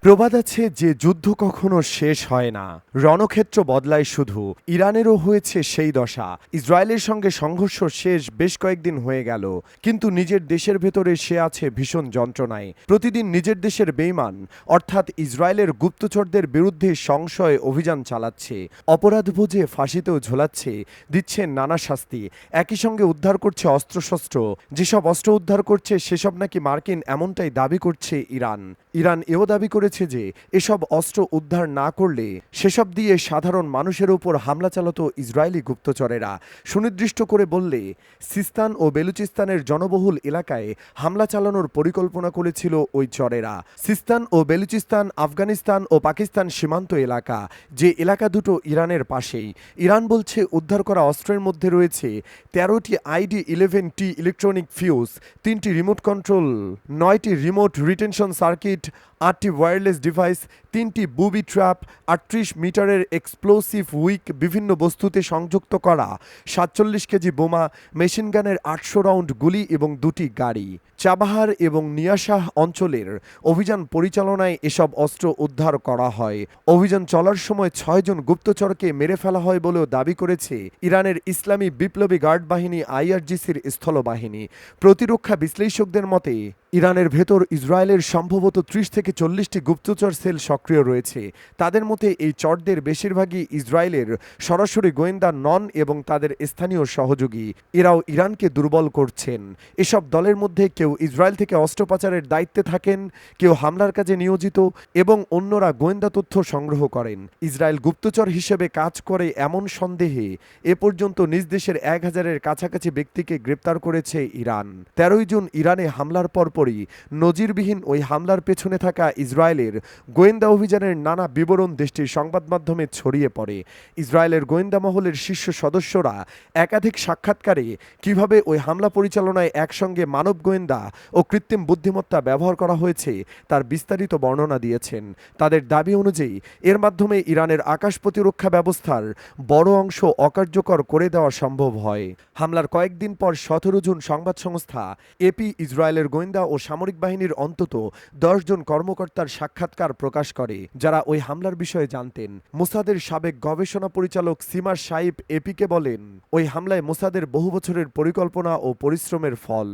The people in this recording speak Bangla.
প্রবাদ আছে যে যুদ্ধ কখনো শেষ হয় না। রণক্ষেত্র বদলায় শুধু। ইরানেরও হয়েছে সেই দশা। ইসরায়েলের সঙ্গে সংঘর্ষ শেষ বেশ কয়েকদিন হয়ে গেল। কিন্তু নিজের দেশের ভেতরে সে আছে ভীষণ যন্ত্রণায়। প্রতিদিন নিজের দেশের বেইমান, অর্থাৎ ইসরায়েলের গুপ্তচরদের বিরুদ্ধে সংশয় অভিযান চালাচ্ছে। অপরাধ বুঝে, ফাঁসিতেও ঝোলাচ্ছে, দিচ্ছে নানা শাস্তি। একই সঙ্গে উদ্ধার করছে অস্ত্রশস্ত্র। যেসব অস্ত্র উদ্ধার করছে, সেসব নাকি মার্কিন এমনটাই দাবি করছে ইরান। ইরান এও দাবি করেছে যে, এসব অস্ত্র উদ্ধার না করলে সেসব দিয়ে সাধারণ মানুষের উপর হামলা চালাতো ইসরায়েলি গুপ্তচরেরা। সুনির্দিষ্ট করে বললে, সিস্তান ও বেলুচিস্তানের জনবহুল এলাকায় হামলা চালানোর পরিকল্পনা করেছিল ওই চরেরা। সিস্তান ও বেলুচিস্তান, আফগানিস্তান ও পাকিস্তান সীমান্ত এলাকা, যে এলাকা দুটো ইরানের পাশেই। ইরান বলছে, উদ্ধার করা অস্ত্রের মধ্যে রয়েছে তেরোটি আইডি ইলেভেন টি ইলেকট্রনিক ফিউজ, তিনটি রিমোট কন্ট্রোল, নয়টি রিমোট রিটেনশন সার্কিট, আটটি ওয়্যারলেস ডিভাইস তিনটি বুবি ট্র্যাপ আটত্রিশ মিটারের এক্সপ্লোসিভ উইক বিভিন্ন বস্তুতে সংযুক্ত করা, সাতচল্লিশ কেজি বোমা মেশিনগানের আটশো রাউন্ড গুলি এবং দুটি গাড়ি। চাবাহার এবং নিয়াশাহ অঞ্চলের অভিযান পরিচালনায় এসব অস্ত্র উদ্ধার করা হয়। অভিযান চলার সময় ছয়জন গুপ্তচরকে মেরে ফেলা হয় বলেও দাবি করেছে ইরানের ইসলামী বিপ্লবী গার্ড বাহিনী আইআরজিসির স্থলবাহিনী। প্রতিরক্ষা বিশ্লেষকদের মতে, ইরানের ভেতর ইসরায়েলের সম্ভবত ত্রিশ থেকে চল্লিশটি গুপ্তচর সেল সক্রিয় রয়েছে। তাদের মতে, এই চরদের বেশিরভাগই ইসরায়েলের সরাসরি গোয়েন্দা নন এবং তাদের স্থানীয় সহযোগী। এরাও ইরানকে দুর্বল করছেন। এসব দলের মধ্যে কেউ ইসরায়েল থেকে অস্ত্র পাচারের দায়িত্বে থাকেন, কেউ হামলার কাজে নিয়োজিত এবং অন্যরা গোয়েন্দা তথ্য সংগ্রহ করেন। ইসরায়েল গুপ্তচর হিসেবে কাজ করে এমন সন্দেহে এ পর্যন্ত নিজ দেশের এক হাজারের কাছাকাছি ব্যক্তিকে গ্রেপ্তার করেছে ইরান। তেরোই জুন ইরানে হামলার পরপরই নজিরবিহীন ওই হামলার পেছনে থাকা ইসরায়েলের গোয়েন্দা অভিযানের নানা বিবরণ দেশটির সংবাদ মাধ্যমে ছড়িয়ে পড়ে। ইসরায়েলের গোয়েন্দা মহলের শীর্ষ সদস্যরা একাধিক সাক্ষাৎকারে কীভাবে ওই হামলা পরিচালনায় একসঙ্গে মানব গোয়েন্দা ও কৃত্রিম বুদ্ধিমত্তা ব্যবহার করা হয়েছে, তার বিস্তারিত বর্ণনা দিয়েছেন। তাদের দাবি অনুযায়ী, এর মাধ্যমে ইরানের আকাশ প্রতিরক্ষা ব্যবস্থার বড় অংশ অকার্যকর করে দেওয়া সম্ভব হয়। হামলার কয়েকদিন পর সতেরো জুন সংবাদ সংস্থা এপি ইসরায়েলের গোয়েন্দা ও সামরিক বাহিনীর অন্তত দশ জন কর্মকর্তার সাক্ষাৎকার প্রকাশ করে, যারা ওই হামলার বিষয়ে জানতেন। মোসাদের সাবেক গবেষণা পরিচালক সিমার সাইব এপিকে বলেন, ওই হামলায় মোসাদের বহু বছরের পরিকল্পনা ও পরিশ্রমের ফল।